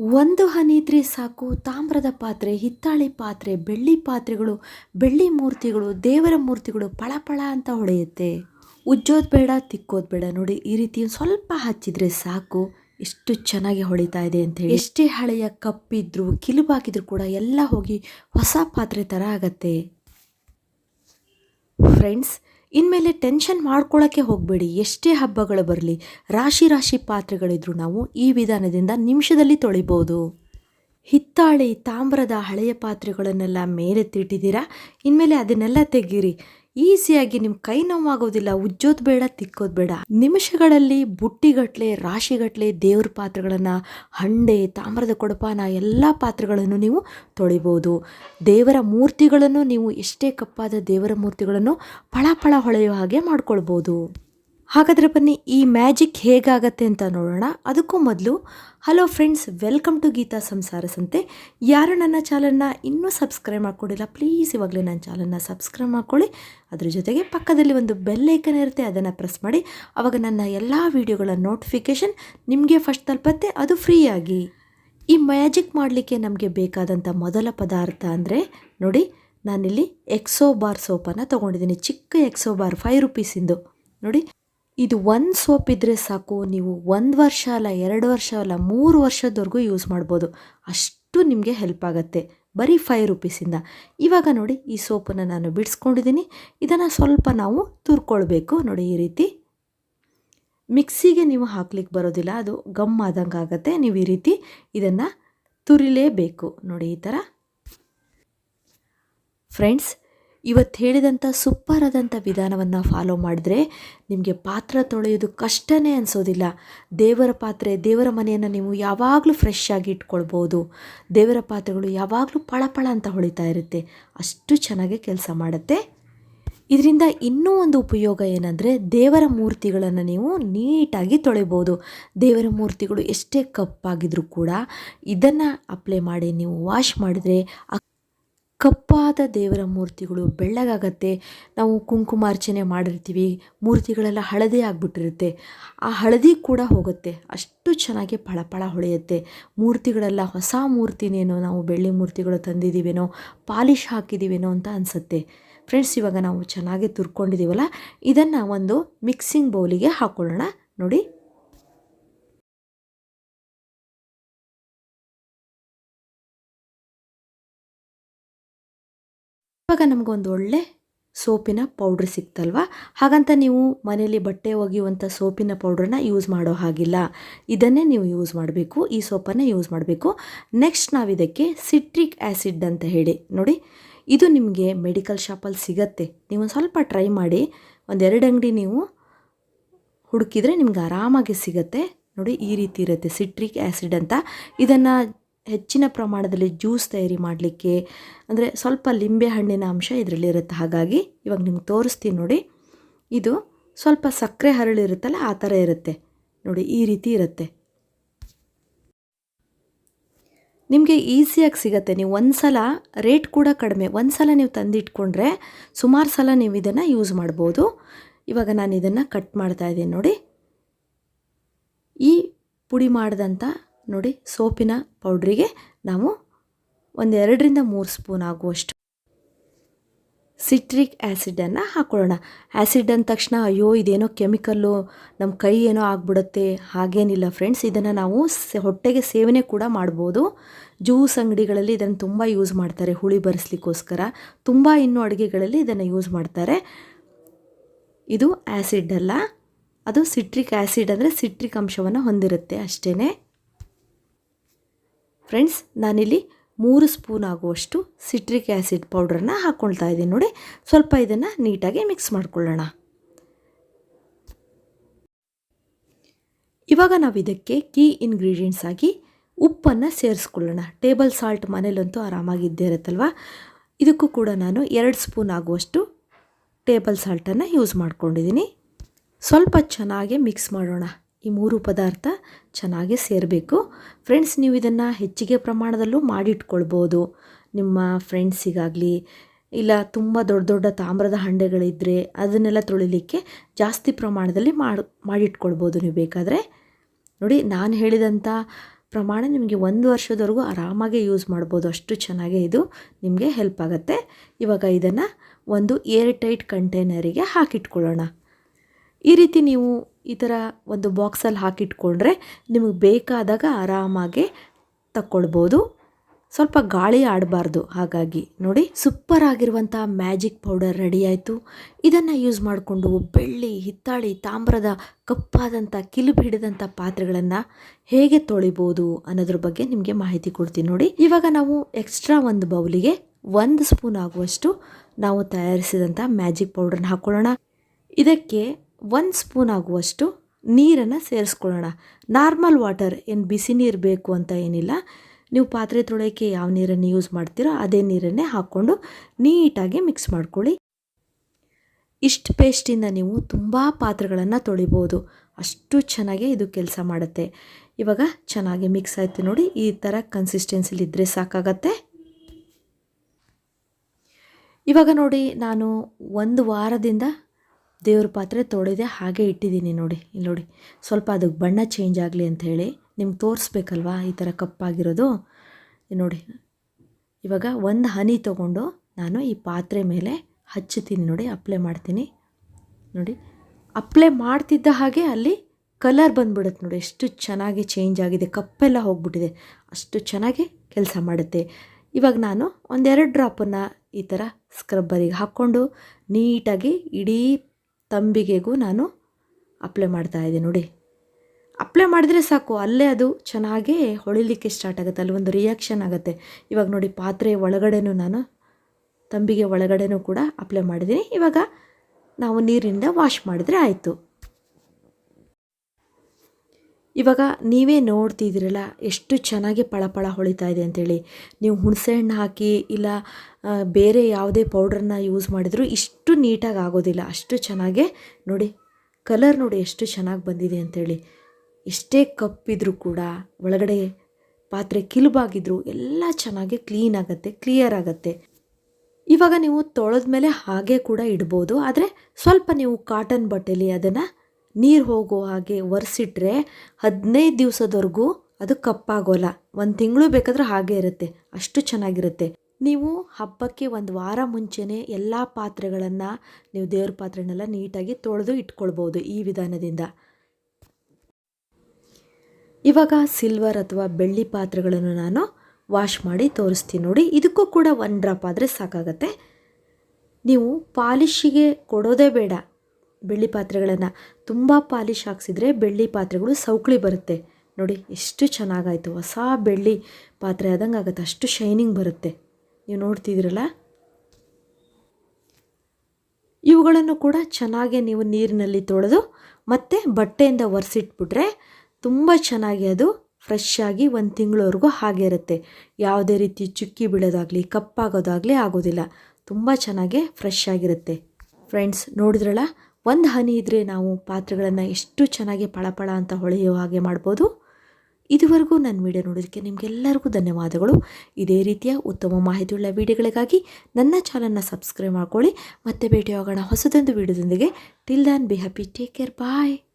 ಒಂದು ಹನಿ ಇದ್ರೆ ಸಾಕು, ತಾಮ್ರದ ಪಾತ್ರೆ, ಹಿತ್ತಾಳೆ ಪಾತ್ರೆ, ಬೆಳ್ಳಿ ಪಾತ್ರೆಗಳು, ಬೆಳ್ಳಿ ಮೂರ್ತಿಗಳು, ದೇವರ ಮೂರ್ತಿಗಳು ಪಳಪಳ ಅಂತ ಹೊಳೆಯುತ್ತೆ ಉಜ್ಜೋದು ಬೇಡ, ತಿಕ್ಕೋದು ಬೇಡ. ನೋಡಿ, ಈ ರೀತಿ ಸ್ವಲ್ಪ ಹಚ್ಚಿದ್ರೆ ಸಾಕು. ಎಷ್ಟು ಚೆನ್ನಾಗಿ ಹೊಳಿತಾ ಇದೆ ಅಂತ ಹೇಳಿ. ಎಷ್ಟೇ ಹಳೆಯ ಕಪ್ಪಿದ್ರು ಕಿಲುಬಾಕಿದ್ರು ಕೂಡ ಎಲ್ಲ ಹೋಗಿ ಹೊಸ ಪಾತ್ರೆ ಥರ ಆಗತ್ತೆ. ಫ್ರೆಂಡ್ಸ್ ಇನ್ಮೇಲೆ ಟೆನ್ಷನ್ ಮಾಡ್ಕೊಳ್ಳೋಕ್ಕೆ ಹೋಗಬೇಡಿ. ಎಷ್ಟೇ ಹಬ್ಬಗಳು ಬರಲಿ, ರಾಶಿ ರಾಶಿ ಪಾತ್ರೆಗಳಿದ್ರು ನಾವು ಈ ವಿಧಾನದಿಂದ ನಿಮಿಷದಲ್ಲಿ ತೊಳಿಬೋದು. ಹಿತ್ತಾಳೆ ತಾಮ್ರದ ಹಳೆಯ ಪಾತ್ರೆಗಳನ್ನೆಲ್ಲ ಮೇಲೆ ತಿಟ್ಟಿದ್ದೀರಾ? ಇನ್ಮೇಲೆ ಅದನ್ನೆಲ್ಲ ತೆಗೀರಿ. ಈಸಿಯಾಗಿ ನಿಮ್ಮ ಕೈ ನೋವಾಗೋದಿಲ್ಲ, ಉಜ್ಜೋದು ಬೇಡ, ತಿಕ್ಕೋದು ಬೇಡ. ನಿಮಿಷಗಳಲ್ಲಿ ಬುಟ್ಟಿಗಟ್ಟಲೆ ರಾಶಿಗಟ್ಟಲೆ ದೇವ್ರ ಪಾತ್ರೆಗಳನ್ನು, ಹಂಡೆ, ತಾಮ್ರದ ಕೊಡಪಾನ, ಎಲ್ಲ ಪಾತ್ರೆಗಳನ್ನು ನೀವು ತೊಳಿಬೋದು. ದೇವರ ಮೂರ್ತಿಗಳನ್ನು ನೀವು ಎಷ್ಟೇ ಕಪ್ಪಾದ ದೇವರ ಮೂರ್ತಿಗಳನ್ನು ಫಳ ಫಳ ಹೊಳೆಯುವ ಹಾಗೆ ಮಾಡ್ಕೊಳ್ಬೋದು. ಹಾಗಾದರೆ ಬನ್ನಿ, ಈ ಮ್ಯಾಜಿಕ್ ಹೇಗಾಗತ್ತೆ ಅಂತ ನೋಡೋಣ. ಅದಕ್ಕೂ ಮೊದಲು, hello friends, welcome to Geetha Samsara Sante. ಯಾರು ನನ್ನ ಚಾನಲ್ನ ಇನ್ನೂ ಸಬ್ಸ್ಕ್ರೈಬ್ ಮಾಡ್ಕೊಂಡಿಲ್ಲ, ಪ್ಲೀಸ್ ಇವಾಗಲೇ ನನ್ನ ಚಾನಲ್ನ ಸಬ್ಸ್ಕ್ರೈಬ್ ಮಾಡ್ಕೊಳ್ಳಿ. ಅದ್ರ ಜೊತೆಗೆ ಪಕ್ಕದಲ್ಲಿ ಒಂದು ಬೆಲ್ ಐಕನ್ ಇರುತ್ತೆ, ಅದನ್ನು ಪ್ರೆಸ್ ಮಾಡಿ. ಅವಾಗ ನನ್ನ ಎಲ್ಲ ವೀಡಿಯೋಗಳ ನೋಟಿಫಿಕೇಷನ್ ನಿಮಗೆ ಫಸ್ಟ್ ತಲುಪತ್ತೆ, ಅದು ಫ್ರೀಯಾಗಿ. ಈ ಮ್ಯಾಜಿಕ್ ಮಾಡಲಿಕ್ಕೆ ನಮಗೆ ಬೇಕಾದಂಥ ಮೊದಲ ಪದಾರ್ಥ ಅಂದರೆ, ನೋಡಿ, ನಾನಿಲ್ಲಿ ಎಕ್ಸೋ ಬಾರ್ ಸೋಪನ್ನು ತೊಗೊಂಡಿದ್ದೀನಿ, ಚಿಕ್ಕ ಎಕ್ಸೋ ಬಾರ್, ಫೈವ್ ರುಪೀಸಿಂದು. ನೋಡಿ ಇದು ಒಂದು ಸೋಪ್ ಇದ್ದರೆ ಸಾಕು, ನೀವು ಒಂದು ವರ್ಷ ಅಲ್ಲ, ಎರಡು ವರ್ಷ ಅಲ್ಲ, ಮೂರು ವರ್ಷದವರೆಗೂ ಯೂಸ್ ಮಾಡ್ಬೋದು. ಅಷ್ಟು ನಿಮಗೆ ಹೆಲ್ಪ್ ಆಗುತ್ತೆ, ಬರೀ ಫೈವ್ ರುಪೀಸಿಂದ ಇವಾಗ ನೋಡಿ, ಈ ಸೋಪನ್ನು ನಾನು ಬಿಡಿಸ್ಕೊಂಡಿದ್ದೀನಿ ಇದನ್ನು ಸ್ವಲ್ಪ ನಾವು ತುರ್ಕೊಳ್ಬೇಕು ನೋಡಿ ಈ ರೀತಿ. ಮಿಕ್ಸಿಗೆ ನೀವು ಹಾಕ್ಲಿಕ್ಕೆ ಬರೋದಿಲ್ಲ, ಅದು ಗಮ್ ಆದಂಗೆ ಆಗುತ್ತೆ, ನೀವು ಈ ರೀತಿ ಇದನ್ನು ತುರಿಲೇಬೇಕು ನೋಡಿ ಈ ಥರ. ಫ್ರೆಂಡ್ಸ್ ಇವತ್ತು ಹೇಳಿದಂಥ ಸೂಪರ್ ಆದಂಥ ವಿಧಾನವನ್ನು ಫಾಲೋ ಮಾಡಿದ್ರೆ ನಿಮಗೆ ಪಾತ್ರ ತೊಳೆಯೋದು ಕಷ್ಟನೇ ಅನಿಸೋದಿಲ್ಲ. ದೇವರ ಪಾತ್ರೆ, ದೇವರ ಮನೆಯನ್ನು ನೀವು ಯಾವಾಗಲೂ ಫ್ರೆಶ್ ಆಗಿ ಇಟ್ಕೊಳ್ಬೋದು. ದೇವರ ಪಾತ್ರೆಗಳು ಯಾವಾಗಲೂ ಪಳಪಳ ಅಂತ ಹೊಳಿತಾ ಇರುತ್ತೆ. ಅಷ್ಟು ಚೆನ್ನಾಗಿ ಕೆಲಸ ಮಾಡುತ್ತೆ. ಇದರಿಂದ ಇನ್ನೂ ಒಂದು ಉಪಯೋಗ ಏನಂದರೆ ದೇವರ ಮೂರ್ತಿಗಳನ್ನು ನೀವು ನೀಟಾಗಿ ತೊಳಿಬೋದು. ದೇವರ ಮೂರ್ತಿಗಳು ಎಷ್ಟೇ ಕಪ್ಪಾಗಿದ್ರೂ ಕೂಡ ಇದನ್ನು ಅಪ್ಲೈ ಮಾಡಿ ನೀವು ವಾಶ್ ಮಾಡಿದರೆ ಕಪ್ಪಾದ ದೇವರ ಮೂರ್ತಿಗಳು ಬೆಳ್ಳಗಾಗತ್ತೆ. ನಾವು ಕುಂಕುಮಾರ್ಚನೆ ಮಾಡಿರ್ತೀವಿ. ಮೂರ್ತಿಗಳೆಲ್ಲ ಹಳದಿ ಆಗಿಬಿಟ್ಟಿರುತ್ತೆ. ಆ ಹಳದಿ ಕೂಡ ಹೋಗುತ್ತೆ. ಅಷ್ಟು ಚೆನ್ನಾಗಿ ಫಳಫಳ ಹೊಳೆಯುತ್ತೆ. ಮೂರ್ತಿಗಳೆಲ್ಲ ಹೊಸ ಮೂರ್ತಿನೇನೋ, ನಾವು ಬೆಳ್ಳಿ ಮೂರ್ತಿಗಳು ತಂದಿದ್ದೀವೇನೋ, ಪಾಲಿಶ್ ಹಾಕಿದ್ದೀವೇನೋ ಅಂತ ಅನಿಸುತ್ತೆ. ಫ್ರೆಂಡ್ಸ್, ಇವಾಗ ನಾವು ಚೆನ್ನಾಗಿ ತುರ್ಕೊಂಡಿದ್ದೀವಲ್ಲ? ಇದನ್ನು ಒಂದು ಮಿಕ್ಸಿಂಗ್ ಬೌಲಿಗೆ ಹಾಕ್ಕೊಳ್ಳೋಣ ನೋಡಿ. ಇವಾಗ ನಮಗೊಂದು ಒಳ್ಳೆ ಸೋಪಿನ ಪೌಡ್ರ್ ಸಿಕ್ತಲ್ವ? ಹಾಗಂತ ನೀವು ಮನೆಯಲ್ಲಿ ಬಟ್ಟೆ ಒಗೆಯುವಂಥ ಸೋಪಿನ ಪೌಡ್ರನ್ನ ಯೂಸ್ ಮಾಡೋ ಹಾಗಿಲ್ಲ. ಇದನ್ನೇ ನೀವು ಯೂಸ್ ಮಾಡಬೇಕು, ಈ ಸೋಪನ್ನೇ ಯೂಸ್ ಮಾಡಬೇಕು. ನೆಕ್ಸ್ಟ್ ನಾವು ಇದಕ್ಕೆ ಸಿಟ್ರಿಕ್ ಆ್ಯಸಿಡ್ ಅಂತ ಹೇಳಿ, ನೋಡಿ. ಇದು ನಿಮಗೆ ಮೆಡಿಕಲ್ ಶಾಪಲ್ಲಿ ಸಿಗತ್ತೆ. ನೀವು ಸ್ವಲ್ಪ ಟ್ರೈ ಮಾಡಿ. ಒಂದೆರಡು ಅಂಗಡಿ ನೀವು ಹುಡುಕಿದರೆ ನಿಮ್ಗೆ ಆರಾಮಾಗಿ ಸಿಗತ್ತೆ. ನೋಡಿ, ಈ ರೀತಿ ಇರುತ್ತೆ ಸಿಟ್ರಿಕ್ ಆ್ಯಸಿಡ್ ಅಂತ. ಇದನ್ನು ಹೆಚ್ಚಿನ ಪ್ರಮಾಣದಲ್ಲಿ ಜ್ಯೂಸ್ ತಯಾರಿ ಮಾಡಲಿಕ್ಕೆ, ಅಂದರೆ ಸ್ವಲ್ಪ ಲಿಂಬೆ ಹಣ್ಣಿನ ಅಂಶ ಇದರಲ್ಲಿರುತ್ತೆ ಹಾಗಾಗಿ ಇವಾಗ ನಿಮ್ಗೆ ತೋರಿಸ್ತೀನಿ ನೋಡಿ. ಇದು ಸ್ವಲ್ಪ ಸಕ್ಕರೆ ಹರಳಿರುತ್ತಲ್ಲ ಆ ಥರ ಇರುತ್ತೆ. ನೋಡಿ, ಈ ರೀತಿ ಇರುತ್ತೆ. ನಿಮಗೆ ಈಸಿಯಾಗಿ ಸಿಗತ್ತೆ. ನೀವು ಒಂದು ಸಲ ರೇಟ್ ಕೂಡ ಕಡಿಮೆ. ಒಂದು ಸಲ ನೀವು ತಂದಿಟ್ಕೊಂಡ್ರೆ ಸುಮಾರು ಸಲ ನೀವು ಇದನ್ನು ಯೂಸ್ ಮಾಡ್ಬೋದು. ಇವಾಗ ನಾನು ಇದನ್ನು ಕಟ್ ಮಾಡ್ತಾ ಇದ್ದೀನಿ ನೋಡಿ. ಈ ಪುಡಿ ಮಾಡಿದಂಥ ನೋಡಿ ಸೋಪಿನ ಪೌಡ್ರಿಗೆ ನಾವು ಒಂದು ಎರಡರಿಂದ ಮೂರು ಸ್ಪೂನ್ ಆಗುವಷ್ಟು ಸಿಟ್ರಿಕ್ ಆ್ಯಸಿಡನ್ನು ಹಾಕ್ಕೊಳ್ಳೋಣ ಆ್ಯಸಿಡ್ ಅಂದ ತಕ್ಷಣ ಅಯ್ಯೋ, ಇದೇನೋ ಕೆಮಿಕಲ್ಲು ನಮ್ಮ ಕೈ ಏನೋ ಆಗಿಬಿಡುತ್ತೆ, ಹಾಗೇನಿಲ್ಲ ಫ್ರೆಂಡ್ಸ್. ಇದನ್ನು ನಾವು ಹೊಟ್ಟೆಗೆ ಸೇವನೆ ಕೂಡ ಮಾಡ್ಬೋದು. ಜ್ಯೂಸ್ ಅಂಗಡಿಗಳಲ್ಲಿ ಇದನ್ನು ತುಂಬ ಯೂಸ್ ಮಾಡ್ತಾರೆ ಹುಳಿ ಬರೆಸ್ಲಿಕ್ಕೋಸ್ಕರ. ತುಂಬ ಇನ್ನೂ ಅಡುಗೆಗಳಲ್ಲಿ ಇದನ್ನು ಯೂಸ್ ಮಾಡ್ತಾರೆ. ಇದು ಆ್ಯಸಿಡ್ ಅಲ್ಲ. ಅದು ಸಿಟ್ರಿಕ್ ಆ್ಯಸಿಡ್ ಅಂದರೆ ಸಿಟ್ರಿಕ್ ಅಂಶವನ್ನು ಹೊಂದಿರುತ್ತೆ ಅಷ್ಟೇ ಫ್ರೆಂಡ್ಸ್, ನಾನಿಲ್ಲಿ ಮೂರು ಸ್ಪೂನ್ ಆಗುವಷ್ಟು ಸಿಟ್ರಿಕ್ ಆ್ಯಸಿಡ್ ಪೌಡ್ರನ್ನು ಹಾಕ್ಕೊಳ್ತಾ ಇದ್ದೀನಿ ನೋಡಿ. ಸ್ವಲ್ಪ ಇದನ್ನು ನೀಟಾಗಿ ಮಿಕ್ಸ್ ಮಾಡ್ಕೊಳ್ಳೋಣ. ಇವಾಗ ನಾವು ಇದಕ್ಕೆ ಕೀ ಇಂಗ್ರೀಡಿಯೆಂಟ್ಸ್ ಆಗಿ ಉಪ್ಪನ್ನು ಸೇರಿಸ್ಕೊಳ್ಳೋಣ. ಟೇಬಲ್ ಸಾಲ್ಟ್ ಮನೇಲಂತೂ ಆರಾಮಾಗಿದ್ದೇ ಇರುತ್ತಲ್ವ? ಇದಕ್ಕೂ ಕೂಡ ನಾನು ಎರಡು ಸ್ಪೂನ್ ಆಗುವಷ್ಟು ಟೇಬಲ್ ಸಾಲ್ಟನ್ನು ಯೂಸ್ ಮಾಡ್ಕೊಂಡಿದ್ದೀನಿ. ಸ್ವಲ್ಪ ಚೆನ್ನಾಗಿ ಮಿಕ್ಸ್ ಮಾಡೋಣ. ಈ ಮೂರು ಪದಾರ್ಥ ಚೆನ್ನಾಗಿ ಸೇರಬೇಕು. ಫ್ರೆಂಡ್ಸ್ ನೀವು ಇದನ್ನು ಹೆಚ್ಚಿಗೆ ಪ್ರಮಾಣದಲ್ಲೂ ಮಾಡಿಟ್ಕೊಳ್ಬೋದು. ನಿಮ್ಮ ಫ್ರೆಂಡ್ಸಿಗಾಗಲಿ ಇಲ್ಲ ತುಂಬ ದೊಡ್ಡ ದೊಡ್ಡ ತಾಮ್ರದ ಹಂಡೆಗಳಿದ್ದರೆ ಅದನ್ನೆಲ್ಲ ತೊಳಿಲಿಕ್ಕೆ ಜಾಸ್ತಿ ಪ್ರಮಾಣದಲ್ಲಿ ಮಾಡಿ, ಮಾಡಿಟ್ಕೊಳ್ಬೋದು ನೀವು ಬೇಕಾದರೆ. ನೋಡಿ, ನಾನು ಹೇಳಿದಂಥ ಪ್ರಮಾಣ ನಿಮಗೆ ಒಂದು ವರ್ಷದವರೆಗೂ ಆರಾಮಾಗಿ ಯೂಸ್ ಮಾಡ್ಬೋದು. ಅಷ್ಟು ಚೆನ್ನಾಗಿ ಇದು ನಿಮಗೆ ಹೆಲ್ಪ್ ಆಗುತ್ತೆ. ಇವಾಗ ಇದನ್ನು ಒಂದು ಏರ್ ಟೈಟ್ ಕಂಟೈನರಿಗೆ ಹಾಕಿಟ್ಕೊಳ್ಳೋಣ. ಈ ರೀತಿ ನೀವು ಈ ಥರ ಒಂದು ಬಾಕ್ಸಲ್ಲಿ ಹಾಕಿಟ್ಕೊಂಡ್ರೆ ನಿಮಗೆ ಬೇಕಾದಾಗ ಆರಾಮಾಗಿ ತಕ್ಕೊಳ್ಬೋದು. ಸ್ವಲ್ಪ ಗಾಳಿ ಆಡಬಾರ್ದು. ಹಾಗಾಗಿ ನೋಡಿ ಸೂಪರ್ ಆಗಿರುವಂಥ ಮ್ಯಾಜಿಕ್ ಪೌಡರ್ ರೆಡಿ ಆಯಿತು. ಇದನ್ನು ಯೂಸ್ ಮಾಡಿಕೊಂಡು ಬೆಳ್ಳಿ, ಹಿತ್ತಾಳಿ, ತಾಮ್ರದ ಕಪ್ಪಾದಂಥ ಕಿಲುಬು ಹಿಡಿದಂಥ ಪಾತ್ರೆಗಳನ್ನು ಹೇಗೆ ತೊಳಿಬೋದು ಅನ್ನೋದ್ರ ಬಗ್ಗೆ ನಿಮಗೆ ಮಾಹಿತಿ ಕೊಡ್ತೀನಿ ನೋಡಿ. ಇವಾಗ ನಾವು ಎಕ್ಸ್ಟ್ರಾ ಒಂದು ಬೌಲಿಗೆ ಒಂದು ಸ್ಪೂನ್ ಆಗುವಷ್ಟು ನಾವು ತಯಾರಿಸಿದಂಥ ಮ್ಯಾಜಿಕ್ ಪೌಡರ್ನ ಹಾಕ್ಕೊಳ್ಳೋಣ ಇದಕ್ಕೆ ಒಂದು ಸ್ಪೂನ್ ಆಗುವಷ್ಟು ನೀರನ್ನು ಸೇರಿಸ್ಕೊಳ್ಳೋಣ. ನಾರ್ಮಲ್ ವಾಟರ್ ಏನು ಬಿಸಿ ನೀರು ಬೇಕು ಅಂತ ಏನಿಲ್ಲ. ನೀವು ಪಾತ್ರೆ ತೊಳೆಯೋಕ್ಕೆ ಯಾವ ನೀರನ್ನು ಯೂಸ್ ಮಾಡ್ತೀರೋ ಅದೇ ನೀರನ್ನೇ ಹಾಕ್ಕೊಂಡು ನೀಟಾಗಿ ಮಿಕ್ಸ್ ಮಾಡ್ಕೊಳ್ಳಿ. ಇಷ್ಟು ಪೇಸ್ಟಿಂದ ನೀವು ತುಂಬ ಪಾತ್ರೆಗಳನ್ನು ತೊಳಿಬೋದು. ಅಷ್ಟು ಚೆನ್ನಾಗಿ ಇದು ಕೆಲಸ ಮಾಡುತ್ತೆ. ಇವಾಗ ಚೆನ್ನಾಗಿ ಮಿಕ್ಸ್ ಆಯಿತು ನೋಡಿ, ಈ ಥರ ಕನ್ಸಿಸ್ಟೆನ್ಸಿಲಿದ್ದರೆ ಸಾಕಾಗತ್ತೆ. ಇವಾಗ ನೋಡಿ, ನಾನು ಒಂದು ವಾರದಿಂದ ದೇವ್ರ ಪಾತ್ರೆ ತೊಳೆದೆ ಹಾಗೆ ಇಟ್ಟಿದ್ದೀನಿ ನೋಡಿ, ಇಲ್ಲಿ ನೋಡಿ. ಸ್ವಲ್ಪ ಅದಕ್ಕೆ ಬಣ್ಣ ಚೇಂಜ್ ಆಗಲಿ ಅಂತ ಹೇಳಿ ನಿಮ್ಗೆ ತೋರಿಸ್ಬೇಕಲ್ವಾ? ಈ ಥರ ಕಪ್ಪಾಗಿರೋದು. ನೋಡಿ. ಇವಾಗ ಒಂದು ಹನಿ ತೊಗೊಂಡು ನಾನು ಈ ಪಾತ್ರೆ ಮೇಲೆ ಹಚ್ಚುತ್ತೀನಿ ನೋಡಿ ಅಪ್ಲೈ ಮಾಡ್ತೀನಿ. ನೋಡಿ ಅಪ್ಲೈ ಮಾಡ್ತಿದ್ದ ಹಾಗೆ ಅಲ್ಲಿ ಕಲರ್ ಬಂದ್ಬಿಡುತ್ತೆ ನೋಡಿ. ಎಷ್ಟು ಚೆನ್ನಾಗಿ ಚೇಂಜ್ ಆಗಿದೆ, ಕಪ್ಪೆಲ್ಲ ಹೋಗ್ಬಿಟ್ಟಿದೆ. ಅಷ್ಟು ಚೆನ್ನಾಗಿ ಕೆಲಸ ಮಾಡುತ್ತೆ. ಇವಾಗ ನಾನು ಒಂದೆರಡು ಡ್ರಾಪನ್ನು ಈ ಥರ ಸ್ಕ್ರಬ್ಬರಿಗೆ ಹಾಕ್ಕೊಂಡು ನೀಟಾಗಿ ಇಡೀ ತಂಬಿಗೆಗೂ ನಾನು ಅಪ್ಲೈ ಮಾಡ್ತಾ ಇದ್ದೆ ನೋಡಿ. ಅಪ್ಲೈ ಮಾಡಿದರೆ ಸಾಕು, ಅಲ್ಲೇ ಅದು ಚೆನ್ನಾಗಿ ಹೊಳಿಲಿಕ್ಕೆ ಸ್ಟಾರ್ಟ್ ಆಗುತ್ತೆ, ಅಲ್ಲಿ ಒಂದು ರಿಯಾಕ್ಷನ್ ಆಗುತ್ತೆ. ಇವಾಗ ನೋಡಿ, ಪಾತ್ರೆ ಒಳಗಡೆನೂ ನಾನು, ತಂಬಿಗೆ ಒಳಗಡೆನೂ ಕೂಡ ಅಪ್ಲೈ ಮಾಡಿದ್ದೀನಿ. ಇವಾಗ ನಾವು ನೀರಿಂದ ವಾಶ್ ಮಾಡಿದರೆ ಆಯಿತು. ಇವಾಗ ನೀವೇ ನೋಡ್ತಿದ್ದೀರಲ್ಲ ಎಷ್ಟು ಚೆನ್ನಾಗಿ ಪಳಪಳ ಹೊಳಿತಾ ಇದೆ ಅಂತೇಳಿ. ನೀವು ಹುಣಸೆಹಣ್ಣು ಹಾಕಿ ಇಲ್ಲ ಬೇರೆ ಯಾವುದೇ ಪೌಡ್ರನ್ನ ಯೂಸ್ ಮಾಡಿದರೂ ಇಷ್ಟು ನೀಟಾಗಿ ಆಗೋದಿಲ್ಲ. ಅಷ್ಟು ಚೆನ್ನಾಗೇ ನೋಡಿ ಕಲರ್ ನೋಡಿ ಎಷ್ಟು ಚೆನ್ನಾಗಿ ಬಂದಿದೆ ಅಂಥೇಳಿ ಎಷ್ಟೇ ಕಪ್ಪಿದ್ರೂ ಕೂಡ, ಒಳಗಡೆ ಪಾತ್ರೆ ಕಿಲುಬಾಗಿದ್ರು ಎಲ್ಲ ಚೆನ್ನಾಗಿ ಕ್ಲೀನ್ ಆಗುತ್ತೆ ಕ್ಲಿಯರ್ ಆಗುತ್ತೆ. ಇವಾಗ ನೀವು ತೊಳೆದ ಮೇಲೆ ಹಾಗೆ ಕೂಡ ಇಡ್ಬೋದು. ಆದರೆ ಸ್ವಲ್ಪ ನೀವು ಕಾಟನ್ ಬಟ್ಟೆಲಿ ಅದನ್ನು ನೀರು ಹೋಗೋ ಹಾಗೆ ಒರೆಸಿಟ್ರೆ ಹದಿನೈದು ದಿವಸದವರೆಗೂ ಅದು ಕಪ್ಪಾಗೋಲ್ಲ. ಒಂದು ತಿಂಗಳು ಬೇಕಾದ್ರೆ ಹಾಗೆ ಇರುತ್ತೆ. ಅಷ್ಟು ಚೆನ್ನಾಗಿರುತ್ತೆ. ನೀವು ಹಬ್ಬಕ್ಕೆ ಒಂದು ವಾರ ಮುಂಚೆನೇ ಎಲ್ಲ ಪಾತ್ರೆಗಳನ್ನು ನೀವು ದೇವ್ರ ಪಾತ್ರೆನೆಲ್ಲ ನೀಟಾಗಿ ತೊಳೆದು ಇಟ್ಕೊಳ್ಬೋದು ಈ ವಿಧಾನದಿಂದ. ಇವಾಗ ಸಿಲ್ವರ್ ಅಥವಾ ಬೆಳ್ಳಿ ಪಾತ್ರೆಗಳನ್ನು ನಾನು ವಾಶ್ ಮಾಡಿ ತೋರಿಸ್ತೀನಿ ನೋಡಿ. ಇದಕ್ಕೂ ಕೂಡ ಒನ್ ಡ್ರಾಪ್ ಆದರೆ ಸಾಕಾಗತ್ತೆ. ನೀವು ಪಾಲಿಶಿಗೆ ಕೊಡೋದೇ ಬೇಡ. ಬೆಳ್ಳಿ ಪಾತ್ರೆಗಳನ್ನು ತುಂಬ ಪಾಲಿಶ್ ಹಾಕ್ಸಿದ್ರೆ ಬೆಳ್ಳಿ ಪಾತ್ರೆಗಳು ಸೌಕಳಿ ಬರುತ್ತೆ. ನೋಡಿ, ಎಷ್ಟು ಚೆನ್ನಾಗಾಯಿತು. ಹೊಸ ಬೆಳ್ಳಿ ಪಾತ್ರೆ ಆದಂಗೆ ಆಗುತ್ತೆ. ಅಷ್ಟು ಶೈನಿಂಗ್ ಬರುತ್ತೆ. ನೀವು ನೋಡ್ತಿದ್ದೀರಲ್ಲ? ಇವುಗಳನ್ನು ಕೂಡ ಚೆನ್ನಾಗಿ ನೀವು ನೀರಿನಲ್ಲಿ ತೊಳೆದು ಮತ್ತು ಬಟ್ಟೆಯಿಂದ ಒರೆಸಿಟ್ಬಿಟ್ರೆ ತುಂಬ ಚೆನ್ನಾಗಿ ಅದು ಫ್ರೆಶ್ ಆಗಿ ಒಂದು ತಿಂಗಳವರೆಗೂ ಹಾಗೆ ಇರುತ್ತೆ. ಯಾವುದೇ ರೀತಿ ಚುಕ್ಕಿ ಬೀಳೋದಾಗಲಿ, ಕಪ್ಪಾಗೋದಾಗಲಿ ಆಗೋದಿಲ್ಲ. ತುಂಬ ಚೆನ್ನಾಗಿ ಫ್ರೆಶ್ ಆಗಿರುತ್ತೆ. ಫ್ರೆಂಡ್ಸ್ ನೋಡಿದ್ರಲ್ಲ? ಒಂದು ಹನಿ ಇದ್ದರೆ ನಾವು ಪಾತ್ರೆಗಳನ್ನು ಎಷ್ಟು ಚೆನ್ನಾಗಿ ಪಳಪಳ ಅಂತ ಹೊಳೆಯುವ ಹಾಗೆ ಮಾಡ್ಬೋದು. ಇದುವರೆಗೂ ನನ್ನ ವಿಡಿಯೋ ನೋಡೋದಕ್ಕೆ ನಿಮಗೆಲ್ಲರಿಗೂ ಧನ್ಯವಾದಗಳು. ಇದೇ ರೀತಿಯ ಉತ್ತಮ ಮಾಹಿತಿಯುಳ್ಳ ವಿಡಿಯೋಗಳಿಗಾಗಿ ನನ್ನ ಚಾನಲ್ನ ಸಬ್ಸ್ಕ್ರೈಬ್ ಮಾಡ್ಕೊಳ್ಳಿ. ಮತ್ತೆ ಭೇಟಿಯಾಗೋಣ ಹೊಸದೊಂದು ವಿಡಿಯೋದೊಂದಿಗೆ. Till then be happy, take care, bye.